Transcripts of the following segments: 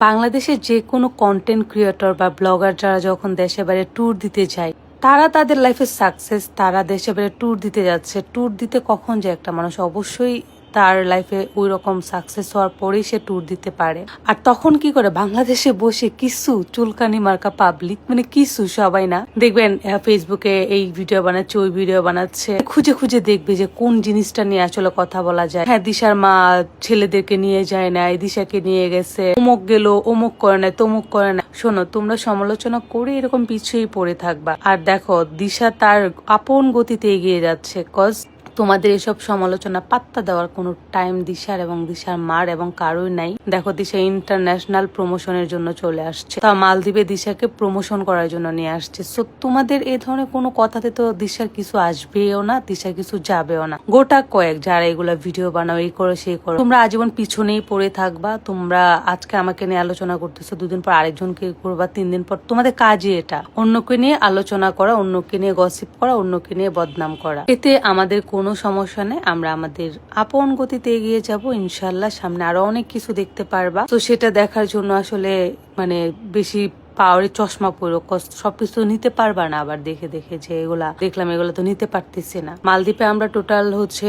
বাংলাদেশের যে কোনো কন্টেন্ট ক্রিয়েটর বা ব্লগার যারা যখন দেশে বাইরে ট্যুর দিতে যায়, তারা তাদের লাইফে সাকসেস তারা দেশে বাইরে ট্যুর দিতে যাচ্ছে। ট্যুর দিতে কখন যায় একটা মানুষ? অবশ্যই তার লাইফে ওই রকম সাকসেস হওয়ার পরেই সে ট্যুর দিতে পারে। আর তখন কি করে? বাংলাদেশে বসে কিছু চুলকানি মার্কা পাবলিক মানে কিছু সবাই না, দেখবেন ফেসবুকে এই ভিডিও বানাচ্ছে, ওই ভিডিও বানাচ্ছে। খুঁজে খুঁজে দেখবে যে কোন জিনিসটা নিয়ে আসলে কথা বলা যায়। হ্যাঁ দিশার মা ছেলেদেরকে নিয়ে যায় না দিশাকে নিয়ে গেছে। অমুক গেল, অমুক করে না তমুক করে না শোনো, তোমরা সমালোচনা করে এরকম পিছিয়েই পড়ে থাকবা। আর দেখো, দিশা তার আপন গতিতে এগিয়ে যাচ্ছে কজ তোমাদের এসব সমালোচনা পাত্তা দেওয়ার কোনো টাইম দিশার এবং দিশার মার এবং কারোই নাই। দেখো, দিশা ইন্টারন্যাশনাল প্রমোশনের জন্য চলে আসছে। তা মালদ্বীপে দিশাকে প্রমোশন করার জন্য নিয়ে আসছে। সো তোমাদের এ ধরনের কোনো কথাতে তো দিশার কিছু আসবেও না, দিশার কিছু যাবেও না। গোটা কয়েক যারা এগুলা ভিডিও বানাও, এই করো, সেই করো। তোমরা আজীবন পিছনেই পড়ে থাকবা। তোমরা আজকে আমাকে নিয়ে আলোচনা করতেছো, দুদিন পর আরেকজনকে করবা তিন দিন পর। তোমাদের কাজই এটা। অন্যকে নিয়ে আলোচনা করা, অন্যকে নিয়ে গসিপ করা, অন্যকে নিয়ে বদনাম করা। এতে আমাদের কোনো সমস্যা নেই, আমরা আমাদের আপন গতিতে এগিয়ে যাব ইনশাল্লাহ সামনে আরও অনেক কিছু দেখতে পারবা। তো সেটা দেখার জন্য আসলে মানে বেশি পাওয়ারের চশমা পরো সবকিছু নিতে পারবা না আবার দেখে দেখে যে এগুলা, দেখলাম এগুলো তো নিতে পারতেছি না। মালদ্বীপে আমরা টোটাল হচ্ছে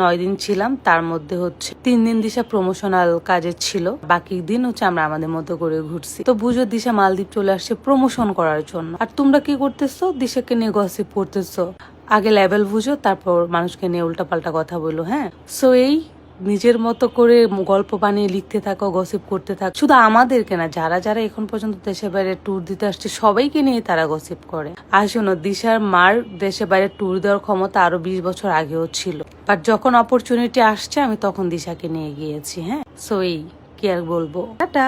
নয় দিন ছিলাম, তার মধ্যে হচ্ছে তিন দিন দিশা প্রমোশনাল কাজে ছিল, বাকি দিন হচ্ছে আমরা আমাদের মতো করে ঘুরছি। তো বুঝো দিশা মালদ্বীপ চলে আসছে প্রমোশন করার জন্য। আর তোমরা কি করতেছো? দিশাকে নিয়ে গসিপ করতেছো। আগে লেভেল বুঝো, তারপর মানুষকে নিয়ে উল্টাপাল্টা কথা বলো হ্যাঁ? সো এই নিজের মতো করে গল্প বানিয়ে লিখতে থাকো গসিপ করতে থাকো। শুধু আমাদেরকে না, যারা যারা এখন পর্যন্ত দেশের বাইরে ট্যুর দিতে আসছে, সবাইকে নিয়ে তারা গসিপ করে। আর শোনো, দিশার মার দেশের বাইরে ট্যুর দেওয়ার ক্ষমতা আরও বিশ বছর আগেও ছিল। বাট যখন অপরচুনিটি আসছে, আমি তখন দিশাকে নিয়ে গিয়েছি হ্যাঁ? সো এই, কি আর বলব? টাটা!